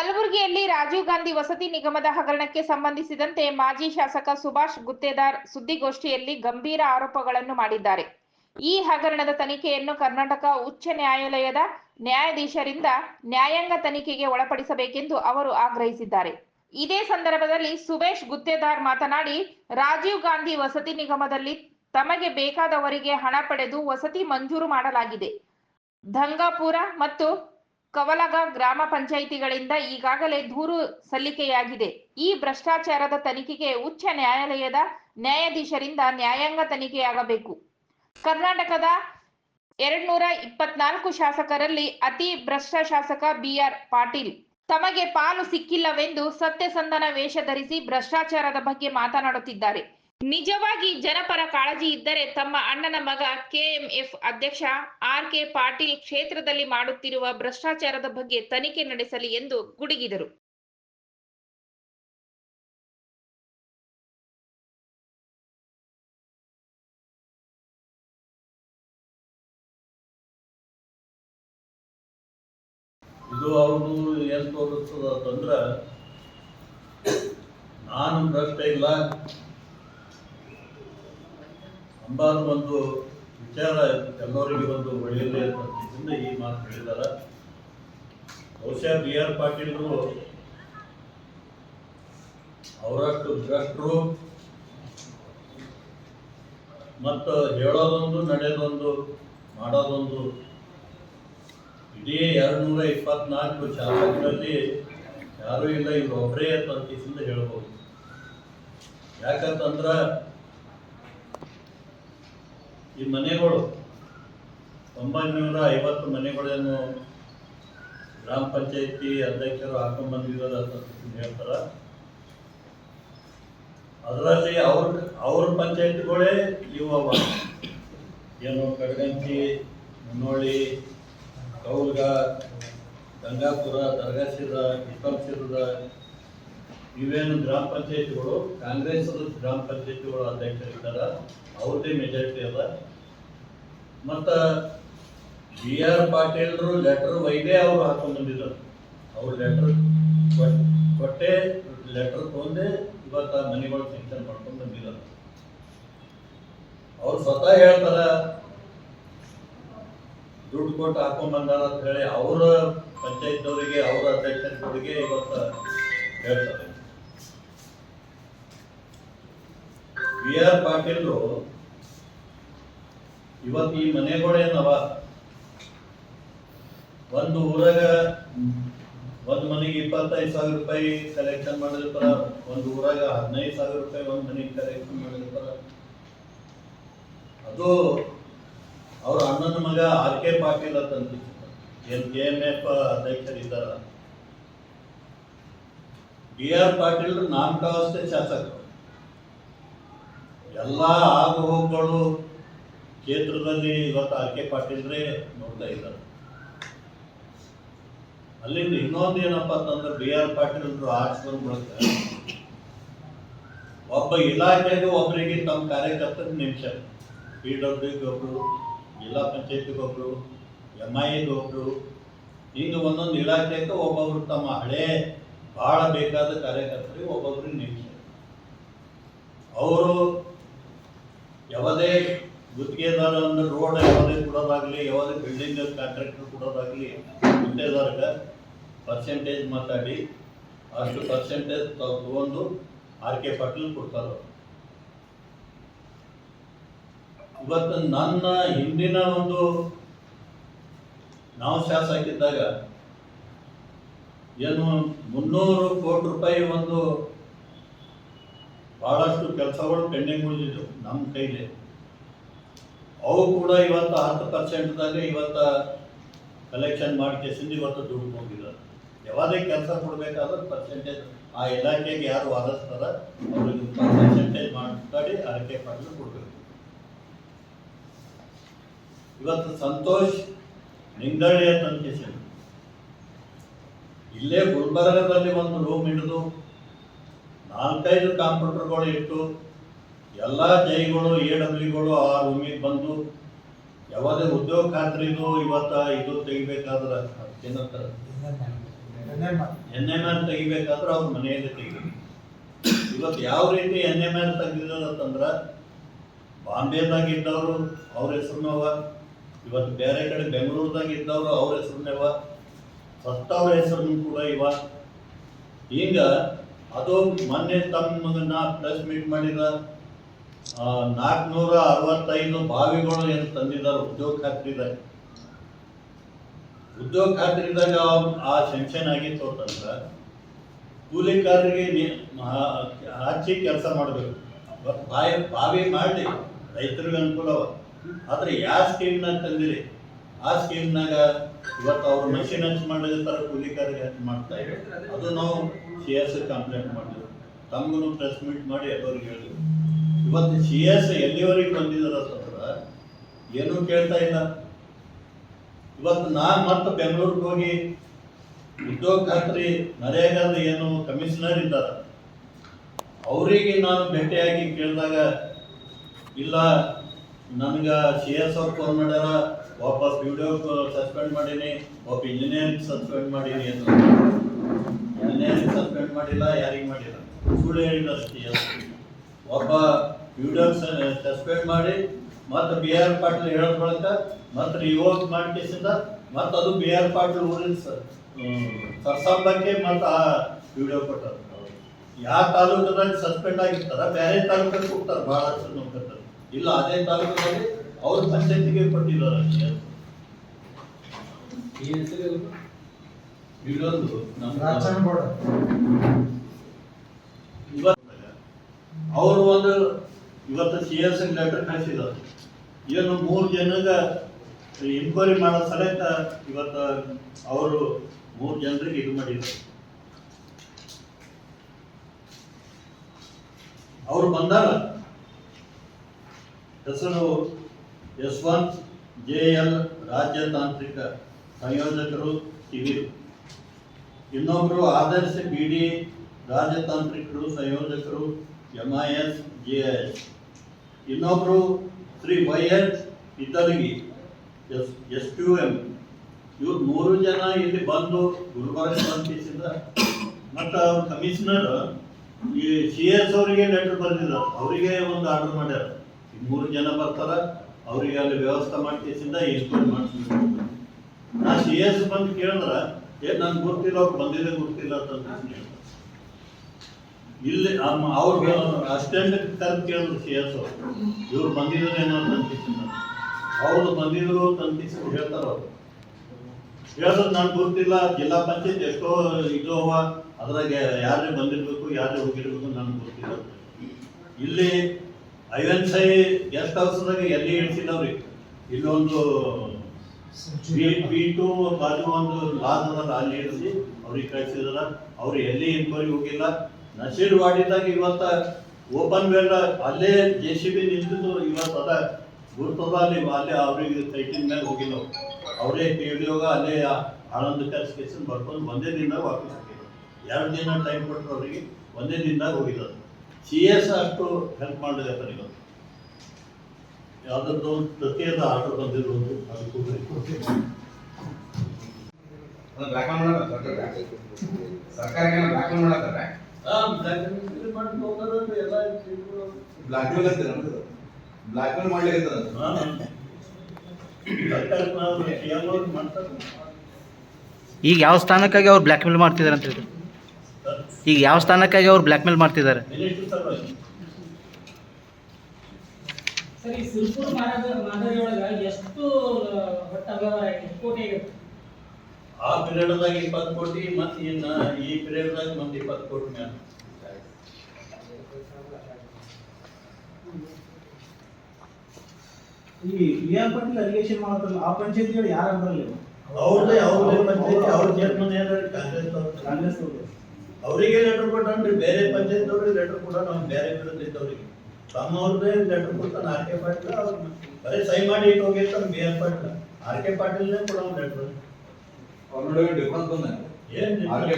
ಕಲಬುರಗಿಯಲ್ಲಿ ರಾಜೀವ್ ಗಾಂಧಿ ವಸತಿ ನಿಗಮದ ಹಗರಣಕ್ಕೆ ಸಂಬಂಧಿಸಿದಂತೆ ಮಾಜಿ ಶಾಸಕ ಸುಭಾಷ್ ಗುತ್ತೇದಾರ್ ಸುದ್ದಿಗೋಷ್ಠಿಯಲ್ಲಿ ಗಂಭೀರ ಆರೋಪಗಳನ್ನು ಮಾಡಿದ್ದಾರೆ. ಈ ಹಗರಣದ ತನಿಖೆಯನ್ನು ಕರ್ನಾಟಕ ಉಚ್ಚ ನ್ಯಾಯಾಲಯದ ನ್ಯಾಯಾಧೀಶರಿಂದ ನ್ಯಾಯಾಂಗ ತನಿಖೆಗೆ ಒಳಪಡಿಸಬೇಕೆಂದು ಅವರು ಆಗ್ರಹಿಸಿದ್ದಾರೆ. ಇದೇ ಸಂದರ್ಭದಲ್ಲಿ ಸುಭೇಶ್ ಗುತ್ತೇದಾರ್ ಮಾತನಾಡಿ, ರಾಜೀವ್ ಗಾಂಧಿ ವಸತಿ ನಿಗಮದಲ್ಲಿ ತಮಗೆ ಬೇಕಾದವರಿಗೆ ಹಣ ಪಡೆದು ವಸತಿ ಮಂಜೂರು ಮಾಡಲಾಗಿದೆ. ಧಂಗಾಪುರ ಮತ್ತು ಕವಲಗ ಗ್ರಾಮ ಪಂಚಾಯಿತಿಗಳಿಂದ ಈಗಾಗಲೇ ದೂರು ಸಲ್ಲಿಕೆಯಾಗಿದೆ. ಈ ಭ್ರಷ್ಟಾಚಾರದ ತನಿಖೆಗೆ ಉಚ್ಚ ನ್ಯಾಯಾಲಯದ ನ್ಯಾಯಾಧೀಶರಿಂದ ನ್ಯಾಯಾಂಗ ತನಿಖೆಯಾಗಬೇಕು. ಕರ್ನಾಟಕದ ಎರಡ್ನೂರ ಇಪ್ಪತ್ನಾಲ್ಕು ಶಾಸಕರಲ್ಲಿ ಅತಿ ಭ್ರಷ್ಟ ಶಾಸಕ ಬಿಆರ್ ಪಾಟೀಲ್. ತಮಗೆ ಪಾಲು ಸಿಕ್ಕಿಲ್ಲವೆಂದು ಸತ್ಯಸಂಧನ ವೇಷ ಧರಿಸಿ ಭ್ರಷ್ಟಾಚಾರದ ಬಗ್ಗೆ ಮಾತನಾಡುತ್ತಿದ್ದಾರೆ. ನಿಜವಾಗಿ ಜನಪರ ಕಾಳಜಿ ಇದ್ದರೆ ತಮ್ಮ ಅಣ್ಣನ ಮಗ ಕೆಎಂಎಫ್ ಅಧ್ಯಕ್ಷ ಆರ್ ಕೆ ಪಾಟೀಲ್ ಕ್ಷೇತ್ರದಲ್ಲಿ ಮಾಡುತ್ತಿರುವ ಭ್ರಷ್ಟಾಚಾರದ ಬಗ್ಗೆ ತನಿಖೆ ನಡೆಸಲಿ ಎಂದು ಗುಡುಗಿದರು. ಇದು ಅವ್ರದ್ದು ಏನು ತೋರಿಸ್ತದ ಅಂತಂದ್ರೆ, ನಾನು ಭ್ರಷ್ಟ ಇಲ್ಲ. ಅಂಬಾದ ಒಂದು ವಿಚಾರ ಎಲ್ಲರಿಗೆ ಒಂದು ಒಳ್ಳೆಯದೇ ಅಂತ ಈ ಮಾತು ಹೇಳಿದಾರ ಬಹುಶಃ ಬಿ ಆರ್ ಪಾಟೀಲ್ರು ಅವರಷ್ಟು ಭ್ರಷ್ಟರು ಮತ್ತು ಹೇಳೋದೊಂದು ನಡೆಯೋದೊಂದು ಮಾಡೋದೊಂದು ಇಡೀ ಎರಡು ನೂರ ಇಪ್ಪತ್ನಾಲ್ಕು ಶಾಸಕರಲ್ಲಿ ಯಾರೂ ಇಲ್ಲ ಇವ್ರು ಒಬ್ಬರೇ ಅಂತ ಹೇಳ್ಬೋದು. ಯಾಕಂತಂದ್ರ ಈ ಮನೆಗಳು ಒಂಬೈನೂರ ಐವತ್ತು ಮನೆಗಳೇನು ಗ್ರಾಮ ಪಂಚಾಯತಿ ಅಧ್ಯಕ್ಷರು ಹಾಕೊಂಡ್ ಅಂತ ಹೇಳ್ತಾರ. ಅದರಲ್ಲಿ ಅವ್ರ ಅವ್ರ ಪಂಚಾಯತಿಗಳೇ ಇವು ಅವ. ಏನು ಕಡಗಂಚಿ, ಮುನ್ನೋಳಿ, ಕೌಲ್ಗ, ಗಂಗಾಪುರ ದರ್ಗಾಸಿರ ಇಪ್ಪಲ್ಸಿರದ ಇವೇನು ಗ್ರಾಮ ಪಂಚಾಯತಿಗಳು ಕಾಂಗ್ರೆಸ್ ಗ್ರಾಮ ಪಂಚಾಯತಿಗಳು ಅಧ್ಯಕ್ಷರಿದ್ದಾರೆ ಅವ್ರದೇ ಮೆಜಾರಿಟಿ ಅದ. ಮತ್ತು ಬಿ ಆರ್ ಪಾಟೀಲ್ರು ಲೆಟರ್ ಒಯ್ದೇ ಅವರು ಹಾಕೊಂಡು ಬಂದಿದ್ದರು ಅವ್ರು ಲೆಟರ್ ಕೊಟ್ಟೆ ಲೆಟರ್ ತೊಂದೆ ಇವತ್ತು ಆ ಮನೆಗಳು ಸಿಂಚನ್ ಮಾಡ್ಕೊಂಡು ಬಂದಿದ್ದಾರೆ ಅವ್ರು ಸ್ವತಃ ಹೇಳ್ತಾರ, ದುಡ್ಡು ಕೊಟ್ಟು ಹಾಕೊಂಡ್ ಬಂದಾರ ಅಂತ ಹೇಳಿ ಅವ್ರ ಪಂಚಾಯತ್ನವರಿಗೆ ಅವ್ರ ಅಧ್ಯಕ್ಷರಿಗೆ ಇವತ್ತು ಹೇಳ್ತಾರೆ. ಬಿ ಆರ್ ಪಾಟೀಲ್ರು ಇವತ್ತು ಈ ಮನೆಗಳೇನವ ಒಂದು ಊರಾಗ ಒಂದು ಮನೆಗೆ ಇಪ್ಪತ್ತೈದು ಸಾವಿರ ರೂಪಾಯಿ ಕಲೆಕ್ಷನ್ ಮಾಡಿರ್ತಾರ ಒಂದು ಊರಾಗ ಹದಿನೈದು ಸಾವಿರ ರೂಪಾಯಿ ಒಂದು ಮನೆಗೆ ಕಲೆಕ್ಷನ್ ಮಾಡಿರ್ತಾರ ಅದು ಅವ್ರ ಅಣ್ಣನ ಮಗ ಆರ್ ಕೆ ಪಾಟೀಲ್ ಅಂತ ಏನ್ ಕೆ ಎಂ ಎಫ್ ಅಧ್ಯಕ್ಷರಿದ್ದಾರ ಬಿ ಆರ್ ಪಾಟೀಲ್ ನಾಮಕಾವಸ್ಥೆ ಶಾಸಕರು. ಎಲ್ಲ ಆಗು ಕ್ಷೇತ್ರದಲ್ಲಿ ಇವತ್ತು ಆರ್ ಕೆ ಪಾಟೀಲ್ರೇ ನೋಡ್ತಾ ಇದ್ದಾರೆ. ಅಲ್ಲಿಂದ ಇನ್ನೊಂದು ಏನಪ್ಪ ಅಂತಂದ್ರೆ ಬಿ ಆರ್ ಪಾಟೀಲ್ರು ಆರ್ಟ್ಸ್ ಬಂದ ಒಬ್ಬ ಇಲಾಖೆಗೆ ಒಬ್ಬರಿಗೆ ತಮ್ಮ ಕಾರ್ಯಕರ್ತರ ನಿಮಿಷ ಪಿ ಡಬ್ಲ್ಯೂಗೆ ಒಬ್ರು, ಜಿಲ್ಲಾ ಪಂಚಾಯತ್ಗೆ ಒಬ್ರು ಎಂ ಐಗೆ ಒಬ್ರು. ಹಿಂಗೆ ಒಂದೊಂದು ಇಲಾಖೆಗೆ ಒಬ್ಬೊಬ್ರು ತಮ್ಮ ಹಳೆ ಭಾಳ ಬೇಕಾದ ಕಾರ್ಯಕರ್ತರಿಗೆ ಒಬ್ಬೊಬ್ರಿಗೆ ನಿಮಿಷ ಅವರು ಯಾವುದೇ ಗುತ್ತಿಗೆದಾರ ಅಂದ್ರೆ ರೋಡ್ ಯಾವುದೇ ಕೊಡೋದಾಗ್ಲಿ, ಯಾವುದೇ ಬಿಲ್ಡಿಂಗ್ ಕಾಂಟ್ರಾಕ್ಟರ್ ಕೊಡೋದಾಗ್ಲಿ ಗುತ್ತಿಗೆದಾರಕ್ಕೆ ಪರ್ಸೆಂಟೇಜ್ ಮಾತಾಡಿ, ಅಷ್ಟು ಪರ್ಸೆಂಟೇಜ್ ತಗೊಂಡು ಆರ್ ಕೆ ಪಾಟೀಲ್ ಕೊಡ್ತಾರೆ ಇವತ್ತು ನನ್ನ ಹಿಂದಿನ ಒಂದು ನಾವು ಶಾಸಕಿದ್ದಾಗ ಏನು ಮುನ್ನೂರು ಕೋಟಿ ರೂಪಾಯಿ ಒಂದು ಬಹಳಷ್ಟು ಕೆಲಸಗಳು ಪೆಂಡಿಂಗ್ ಉಳಿದಿದ್ದು ನಮ್ಮ ಕೈಲಿ. ಅವು ಕೂಡ ಇವತ್ತು ಹತ್ತು ಪರ್ಸೆಂಟ್ದಾಗ ಇವತ್ತು ಕಲೆಕ್ಷನ್ ಮಾಡಿ ಕೇಸಿಂದ ಇವತ್ತು ದುಡ್ಡು ಹೋಗಿದ್ದಾರೆ ಯಾವುದೇ ಕೆಲಸ ಕೊಡಬೇಕಾದ್ರೆ ಪರ್ಸೆಂಟೇಜ್ ಆ ಇಲಾಖೆಗೆ ಯಾರು ವಾದಿಸ್ತಾರ ಅವ್ರಿಗೆ ಪರ್ಸೆಂಟೇಜ್ ಮಾಡಿ ಅದಕ್ಕೆ ಪಾಟೀಲ್ ಕೊಡಬೇಕು. ಇವತ್ತು ಸಂತೋಷ್ ನಿಂಗಳ್ಳಿ ಅಂತ ಇಲ್ಲೇ ಗುಲ್ಬರ್ಗದಲ್ಲಿ ಒಂದು ರೂಮ್ ಹಿಡಿದು ನಾಲ್ಕೈದು ಕಾಂಪ್ಯೂಟರ್ಗಳು ಇಟ್ಟು ಎಲ್ಲ ಜೈಗಳು, ಎ ಡಬ್ಲ್ಯೂಗಳು ಆ ರೂಮಿಗೆ ಬಂದು, ಯಾವುದೇ ಉದ್ಯೋಗ ಖಾತ್ರಿದು ಇವತ್ತ ಇದು ತೆಗಿಬೇಕಾದ್ರೆ ಏನಂತಾರೆ? ಎನ್ ಎಂ ಆರ್ ತೆಗಿಬೇಕಾದ್ರೆ ಅವ್ರ ಮನೆಯಲ್ಲಿ ತೆಗಿಬೇಕು. ಇವತ್ತು ಯಾವ ರೀತಿ ಎನ್ ಎಂ ಆರ್ ತೆಗಿದಾರಂತಂದ್ರ ಬಾಂಬೆದಾಗ ಇದ್ದವರು ಅವ್ರ ಹೆಸರುನವ ಇವತ್ತು ಬೇರೆ ಕಡೆ ಬೆಂಗಳೂರದಾಗ ಇದ್ದವರು ಅವ್ರ ಹೆಸರುನವ ಸತ್ತವ್ರ ಹೆಸರು ಕೂಡ ಇವ. ಈಗ ಅದು ಮೊನ್ನೆ ತಮ್ಮನ್ನ ಪ್ರೆಸ್ ಮೀಟ್ ಮಾಡಿದ ನಾಲ್ಕುನೂರ ಅರವತ್ತೈದು ಬಾವಿಗಳು ಏನು ತಂದಿದ್ದಾರೆ ಉದ್ಯೋಗ ಖಾತ್ರಿದಾಗ. ಉದ್ಯೋಗ ಖಾತ್ರಿದಾಗ ಆ ಸೆಂಕ್ಷನ್ ಆಗಿತ್ತು ಅಂತಂದ್ರೆ ಕೂಲಿಕಾರರಿಗೆ ಹಚ್ಚಿ ಕೆಲಸ ಮಾಡಬೇಕು. ಬಾವಿ ಬಾವಿ ಮಾಡಿ ರೈತರಿಗೆ ಅನುಕೂಲವ ಆದ್ರೆ ಯಾವ ಸ್ಕೀಮ್ನಾಗ ತಂದಿರಿ? ಆ ಸ್ಕೀಮ್ನಾಗ ಇವತ್ತು ಅವ್ರು ಮೆಷಿನ್ ಹಚ್ಚಿ ಮಾಡಿರ್ತಾರೆ ಕೂಲಿಕಾರರಿಗೆ ಹಚ್ಚಿ ಮಾಡ್ತಾ ಇದ್ದಾರೆ ಅದು ನಾವು ಸಿ ಎಸ್ ಕಂಪ್ಲೇಂಟ್ ಮಾಡಿದ್ರು ತಮಗೂ ಪ್ರೆಸ್ ಮೀಟ್ ಮಾಡಿ ಎಲ್ಲರಿಗೆ ಹೇಳಿದ್ವಿ. ಇವತ್ತು ಸಿ ಎಸ್ ಎಲ್ಲಿವರೆಗೆ ಬಂದಿದ್ದಾರೆ ಅಂತಂದ್ರೆ ಏನೂ ಕೇಳ್ತಾ ಇಲ್ಲ. ಇವತ್ತು ನಾನು ಮತ್ತೆ ಬೆಂಗಳೂರಿಗೆ ಹೋಗಿ ಉದ್ಯೋಗ ಖಾತ್ರಿ ನರೇಗಾದ ಏನು ಕಮಿಷನರ್ ಇದ್ದಾರೆ. ಅವರಿಗೆ ನಾನು ಭೇಟಿಯಾಗಿ ಕೇಳಿದಾಗ, ಇಲ್ಲ, ನನಗೆ ಸಿ ಎಸ್ ಅವ್ರು ಫೋನ್ ಮಾಡ್ಯಾರ ಒಬ್ಬ ಪಿ ಡಿ ಸಸ್ಪೆಂಡ್ ಮಾಡೀನಿ ಒಬ್ಬ ಇಂಜಿನಿಯರಿಂಗ್ ಸಸ್ಪೆಂಡ್ ಮಾಡೀನಿ ಅಂತ. ಇಂಜಿನಿಯರಿಂಗ್ ಸಸ್ಪೆಂಡ್ ಮಾಡಿಲ್ಲ, ಯಾರಿಗೆ ಮಾಡಿಲ್ಲ. ಸುಳ್ಳು ಹೇಳಿಲ್ಲ ಸಿ ಒಬ್ಬ ಡಿ ಸಸ್ಪೆಂಡ್ ಮಾಡಿ ಮತ್ತೆ ಬಿ ಆರ್ ಪಾಟೀಲ್ ಹೇಳೋದ್ ಬಳಕ ಮತ್ತು ರಿವೋಕ್ ಮಾಡಿಸಿದ ಮತ್ತು ಅದು ಬಿ ಆರ್ ಪಾಟೀಲ್ ಊರಿನ ಸರ್ಸಾಂಬಕ್ಕೆ ಮತ್ತು ಆ ವಿಡಿಯೋ ಕೊಟ್ಟರು. ಯಾವ ತಾಲೂಕದಾಗ ಸಸ್ಪೆಂಡ್ ಆಗಿರ್ತಾರ ಬೇರೆ ತಾಲೂಕಲ್ಲಿ ಹೋಗ್ತಾರೆ ಬಹಳ ನೋಡ್ತಾರೆ ಇಲ್ಲ ಅದೇ ತಾಲೂಕಿನಲ್ಲಿ ಅವ್ರ ಪಂಚಾಯತಿಗೆ ಕೊಟ್ಟಿದ್ದಾರೆ ಇದೊಂದು ನಮ್ಮ ಇವತ್ತು ಅವರು ಒಂದು ಇವತ್ತು ಸಿ ಎಸ್ ಲೆಟರ್ ಕಳಿಸಿದ್ರು ಏನು ಮೂರು ಜನಗ ಇನ್ಕ್ವೈರಿ ಮಾಡೋ ಸಲಕ ಇವತ್ತು ಅವರು ಮೂರು ಜನರಿಗೆ ಇದು ಮಾಡಿದ್ರು. ಅವರು ಬಂದಾಗ ಹೆಸರು ಯಶವಂತ್ ಜೆ ಎಲ್ ರಾಜ್ಯ ತಾಂತ್ರಿಕ ಸಂಯೋಜಕರು ಸಿವಿಲ್ ಇನ್ನೊಬ್ಬರು ಆದರ್ಶ ಬಿ ಡಿ ರಾಜತಾಂತ್ರಿಕರು ಸಂಯೋಜಕರು ಎಂ ಐ ಜೆ ಎಸ್. ಇನ್ನೊಬ್ಬರು Shri Y H ಇತಲಗಿ S S Q M. ಇವ್ರು ಮೂರು ಜನ ಇಲ್ಲಿ ಬಂದು ಗುಲ್ಬರ್ಗ ಬಂದಿಸಿದ ಮತ್ತು ಕಮಿಷನರ್ ಈ ಸಿ ಎಸ್ ಅವರಿಗೆ ಲೆಟರ್ ಬಂದಿಲ್ಲ ಅವರಿಗೆ ಒಂದು ಆರ್ಡರ್ ಮಾಡ್ಯಾರ. ಮೂರು ಜನ ಬರ್ತಾರ, ಅವರಿಗೆ ಅಲ್ಲಿ ವ್ಯವಸ್ಥೆ ಮಾಡ್ಕೇಸಿಂದ ಎನ್ಕ್ವೈರಿ ಮಾಡಿಸ್ಬೇಕು ನಾ ಸಿ ಎಸ್ ಬಂದು ಕೇಳಿದ್ರ, ಏ ನನ್ಗೆ ಗೊತ್ತಿಲ್ಲ, ಅವ್ರು ಬಂದಿದೆ ಗೊತ್ತಿಲ್ಲ ಅಂತ. ಇಲ್ಲಿ ಅವ್ರು ಹೇಳೋದು ಅಷ್ಟೇ ಕರೆದು ಕೇಳಿದ್ರು ಸಿ ಎಸ್ ಅವರು. ಇವ್ರು ಬಂದಿದ್ರು ಏನೋ ಅನ್ಕಿಸಿದ ಅವ್ರು ಬಂದಿದ್ರು ತಂತಿಸಿ ಹೇಳ್ತಾರ ಅವ್ರು. ಹೇಳಿದ್ರು ನನ್ಗೆ ಗೊತ್ತಿಲ್ಲ, ಜಿಲ್ಲಾ ಪಂಚಾಯತ್ ಎಷ್ಟೋ ಇದು ಅದ್ರಾಗೆ ಯಾರೇ ಬಂದಿರ್ಬೇಕು ಯಾರೇ ಹೋಗಿರ್ಬೇಕು ನನ್ಗೆ ಗೊತ್ತಿಲ್ಲ. ಇಲ್ಲಿ ಇಲ್ಲಿ ಐವನ್ಸೈ ಗೆಸ್ಟ್ ಹೌಸ್ದಾಗ ಎಲ್ಲಿ ಇಳಿಸಿಲ್ಲ ಅವ್ರಿಗೆ. ಇಲ್ಲೊಂದು ಬೀಟು ಬಾಜು ಒಂದು ಲಾಸ್ ಅದಲ್ಲ ಅಲ್ಲಿ ಇಳಿಸಿ ಅವ್ರಿಗೆ ಕಳ್ಸಿದಾರ. ಅವ್ರು ಎಲ್ಲಿ ಇನ್ಕ್ವೈರಿ ಹೋಗಿಲ್ಲ. ನಶೀರ್ ವಾಡಿದಾಗ ಇವತ್ತ ಓಪನ್ ವೇಲ್ ಅಲ್ಲೇ ಜೆ ಸಿ ಬಿ ನಿಂತಿದ್ದು ಇವತ್ತು ಅದ. ಗುರ್ತದ ಅಲ್ಲಿ, ಅಲ್ಲೇ ಅವ್ರಿಗೆ ಸೈಟಿನ ಮೇಲೆ ಹೋಗಿಲ್ಲ ಅವ್ರು. ಹೋಗ ಅಲ್ಲೇ ಆನಂದ ಕರ್ಸ್ಕೇಸನ್ ಬರ್ಕೊಂಡು ಒಂದೇ ದಿನದಾಗ ವಾಪಸ್ ಹಾಕಿದ್ರು. ಎರಡು ದಿನ ಟೈಮ್ ಕೊಟ್ಟರು ಅವರಿಗೆ, ಒಂದೇ ದಿನದಾಗ ಹೋಗಿರೋದು ಸಿ ಎಸ್ ಅಷ್ಟು ಹೆಲ್ಪ್ ಮಾಡಿದೆ ಅವರಿಗೆ ಯಾವುದೊಂದು ಪ್ರತಿಯೊಂದು ಆರ್ಡರ್ ಬಂದಿರೋದು ಅದಕ್ಕೂ ಸರ್ಕಾರ ಬ್ಲಾಕ್ ಮೇಲ್ ಅಂತೀರ ಬ್ಲಾಕ್ ಮೇಲ್ ಮಾಡ್ಲಿಕ್ಕೆ ಈಗ ಯಾವ ಸ್ಥಾನಕ್ಕಾಗಿ ಅವ್ರು ಬ್ಲ್ಯಾಕ್ ಮೇಲ್ ಮಾಡ್ತಿದ್ದಾರೆ ಅಂತ ಹೇಳಿ ಈಗ ಯಾವ ಸ್ಥಾನಕ್ಕಾಗಿ ಅವ್ರು ಬ್ಲ್ಯಾಕ್ ಮೇಲ್ ಮಾಡ್ತಿದ್ದಾರೆ? ಸರಿ ಮಾದರಿ ಒಳಗ ಎಷ್ಟು ಕೋಟಿ ಆಗಿರುತ್ತೆ ಆ ಪಿರಿಯಡ್ದಾಗ ಇಪ್ಪತ್ತು ಕೋಟಿ ಮತ್ತೆ ಇನ್ನ ಈ ಪಿರಿಯಡ್ದಾಗ ಮತ್ತೆ ಇಪ್ಪತ್ತು ಕೋಟಿ ಮ್ಯಾಲ. ಈ ಬಿ ಆರ್ ಪಾಟೀಲ್ ಅಲಿಗೇಷನ್ ಮಾಡತ್ತಲ್ಲ ಆ ಪಂಚಾಯತಿಗಳು ಯಾರು ಅಂದ್ರಲ್ಲಿ ಅವ್ರದೇ ಅವ್ರದೇ ಪಂಚಾಯತಿ ಅವ್ರ ಚೇರ್ಮನ್ ಯಾರು? ಕಾಂಗ್ರೆಸ್ ಕಾಂಗ್ರೆಸ್ ಅವರಿಗೆ ಲೆಟರ್ ಕೊಟ್ಟನ್ರಿ ಬೇರೆ ಪಂಚಾಯತ್ ಅವ್ರಿಗೆ ಲೆಟರ್ ಕೂಡ ನಾವು ಬೇರೆ ವಿರುದ್ಧ ಇದ್ದವ್ರಿಗೆ. ತಮ್ಮ ಅವ್ರದ್ದೇ ಲೆಟರ್ ಕೊಡ್ತಾನೆ ಆರ್ ಕೆ ಪಾಟೀಲ್ ಅವ್ರು ಬರೀ ಸೈ ಮಾಡಿ ಇಟ್ಟು ಹೋಗಿರ್ತಾನೆ B R Patil. R K ಪಾಟೀಲ್ನೇ ಕೊಡೋ ಲೆಟರ್ ಅವ್ರ ನಡುವೆ ಡಿಫ್ರೆನ್ಸ್ ಬಂದ ಏನ್ ಆರ್ ಕೆ